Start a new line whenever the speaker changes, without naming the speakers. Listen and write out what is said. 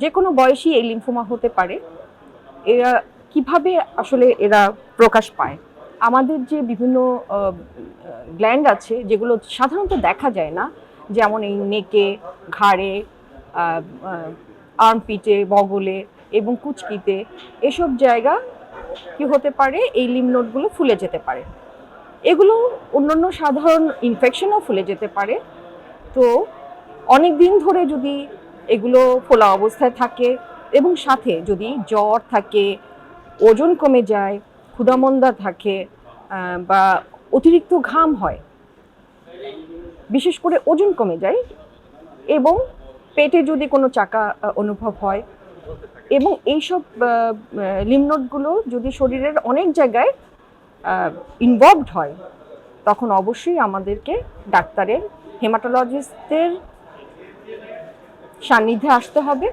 যে কোনো বয়সী এই লিম্ফোমা হতে পারে। এরা কীভাবে আসলে এরা প্রকাশ পায়? আমাদের যে বিভিন্ন গ্ল্যান্ড আছে, যেগুলো সাধারণত দেখা যায় না, যেমন এই নেকে, ঘাড়ে আর্মপিটে বগলে এবং কুচকিতে, এসব জায়গা কি হতে পারে? এই লিমনোডগুলো ফুলে যেতে পারে। এগুলো অন্যান্য সাধারণ ইনফেকশনও ফুলে যেতে পারে। তো অনেক দিন ধরে যদি এগুলো ফোলা অবস্থায় থাকে এবং সাথে যদি জ্বর থাকে, ওজন কমে যায় ক্ষুদামন্দা থাকে বা অতিরিক্ত ঘাম হয়, বিশেষ করে ওজন কমে যায় এবং পেটে যদি কোনো চাকা অনুভব হয় এবং এইসব লিমনোটগুলো যদি শরীরের অনেক জায়গায় ইনভলভড হয়, তখন অবশ্যই আমাদেরকে ডাক্তারের হেমাটোলজিস্টের সান্নিধ্যে আসতে হবে।